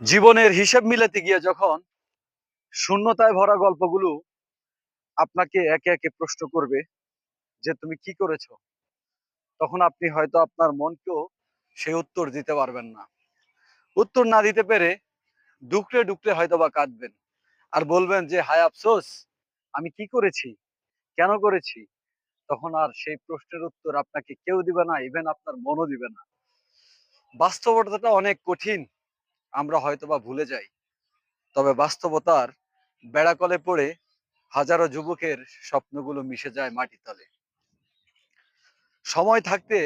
জীবনের হিসেব মিলাতে গিয়ে যখন শূন্যতায় ভরা গল্পগুলো আপনাকে একে একে প্রশ্ন করবে যে তুমি কি করেছ, তখন আপনি হয়তো আপনার মনকেও সেই উত্তর দিতে পারবেন না। উত্তর না দিতে পেরে ডুকরে ডুকরে হয়তো বা কাঁদবেন আর বলবেন যে, হায় আফসোস, আমি কি করেছি? কেন করেছি? তখন আর সেই প্রশ্নের উত্তর আপনাকে কেউ দিবে না ইভেন আপনার মনও দিবে না। বাস্তবতাটা অনেক কঠিন। আমরা হয়তোবা ভুলে যাই। তবে বাস্তবতার বেড়াকলে পড়ে হাজারো যুবকের স্বপ্নগুলো মিশে যায় মাটি তলে। সময় থাকতে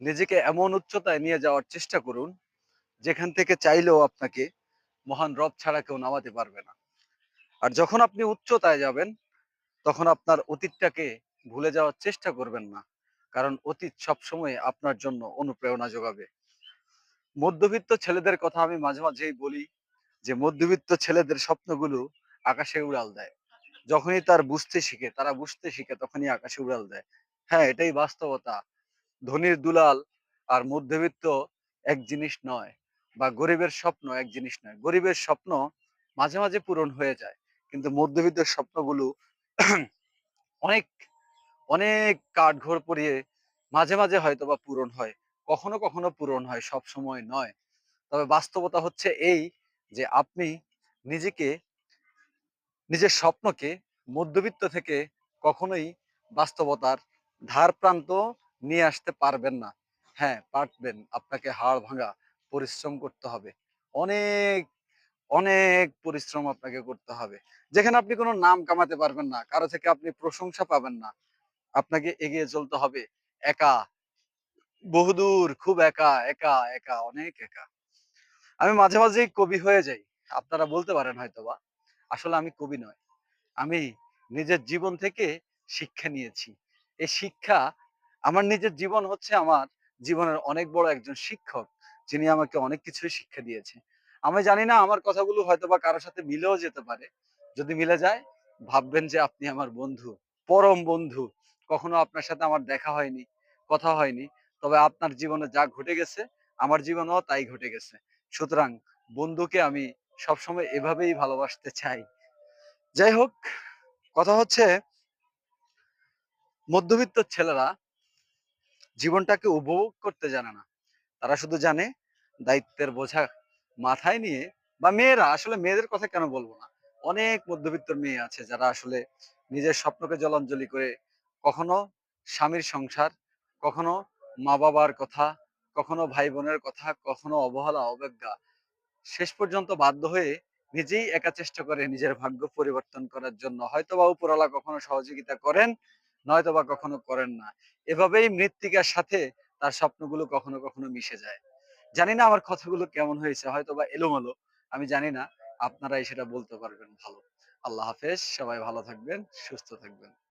নিজেকে এমন উচ্চতায় নিয়ে যাওয়ার চেষ্টা করুন, যেখান থেকে চাইলেও আপনাকে মহান রব ছাড়া কেউ নামাতে পারবে না। আর যখন আপনি উচ্চতায় যাবেন, তখন আপনার অতীতটাকে ভুলে যাওয়ার চেষ্টা করবেন না, কারণ অতীত সবসময় আপনার জন্য অনুপ্রেরণা যোগাবে। মধ্যবিত্ত ছেলেদের কথা আমি মাঝে মাঝেই বলি যে, মধ্যবিত্ত ছেলেদের স্বপ্নগুলো আকাশে উড়াল দেয়। যখনই তার বুঝতে শিখে, তারা বুঝতে শিখে, তখনই আকাশে উড়াল দেয়। হ্যাঁ এটাই বাস্তবতা। ধনীর দুলাল আর মধ্যবিত্ত এক জিনিস নয় বা গরিবের স্বপ্ন এক জিনিস নয়। গরিবের স্বপ্ন মাঝে মাঝে পূরণ হয়ে যায়, কিন্তু মধ্যবিত্তের স্বপ্নগুলো অনেক অনেক কাঠ কাঠঘর পরিয়ে মাঝে মাঝে হয়তো বা পূরণ হয়। কখনো কখনো পূরণ হয় সব সময় নয়। তবে বাস্তবতা হচ্ছে এই যে আপনি নিজেকে, নিজের স্বপ্নকে মধ্যবিত্ত থেকে কখনোই বাস্তবতার ধার প্রান্ত নিয়ে আসতে পারবেন না। হ্যাঁ পারবেন। আপনাকে হাড় ভাঙা পরিশ্রম করতে হবে। অনেক অনেক পরিশ্রম আপনাকে করতে হবে। যেখানে আপনি কোনো নাম কামাতে পারবেন না, কারও থেকে আপনি প্রশংসা পাবেন না। আপনাকে এগিয়ে চলতে হবে একা। বহুদূর, খুব একা একা একা, অনেক একা। আমি মাঝে মাঝেই কবি হয়ে যাই। আপনারা বলতে পারেন হয়তোবা, আসলে আমি কবি নয়। আমি নিজের জীবন থেকে শিক্ষা নিয়েছি। এই শিক্ষা আমার নিজের জীবন হচ্ছে আমার জীবনের অনেক বড় একজন শিক্ষক, যিনি আমাকে অনেক কিছুই শিক্ষা দিয়েছে। আমি জানি না আমার কথাগুলো হয়তো বা কারোর সাথে মিলেও যেতে পারে। যদি মিলে যায়, ভাববেন যে আপনি আমার বন্ধু, পরম বন্ধু। কখনো আপনার সাথে আমার দেখা হয়নি, কথা হয়নি। তবে আপনার জীবনে যা ঘটে গেছে, আমার জীবনেও তাই ঘটে গেছে। সুতরাং বন্ধুকে আমি সবসময় এভাবেই ভালোবাসতে চাই। যাই হোক, কথা হচ্ছে মধ্যবিত্ত ছেলেরা জীবনটাকে উপভোগ করতে জানে না। তারা শুধু জানে দায়িত্বের বোঝা মাথায় নিয়ে বা মেয়েরা, আসলে মেয়েদের কথা কেন বলব না? অনেক মধ্যবিত্ত মেয়ে আছে যারা আসলে নিজের স্বপ্নকে জলাঞ্জলি করে কখনো স্বামীর সংসার, কখনো মা বাবার কথা, কখনো ভাই বোনের কথা, কখনো অবহেলা, অবজ্ঞা, শেষ পর্যন্ত বাধ্য হয়ে নিজেই একা চেষ্টা করে নিজের ভাগ্য পরিবর্তন করার জন্য। হয়তো বা উপরওয়ালা কখনো সহযোগিতা করেন নয়তো বা কখনো করেন না। এভাবেই মৃত্তিকার সাথে তার স্বপ্নগুলো কখনো কখনো মিশে যায়। জানি না আমার কথাগুলো কেমন হয়েছে হয়তো বা এলোমেলো, আমি জানি না, আপনারাই সেটা বলতে পারবেন ভালো। আল্লাহ হাফেজ, সবাই ভালো থাকবেন, সুস্থ থাকবেন।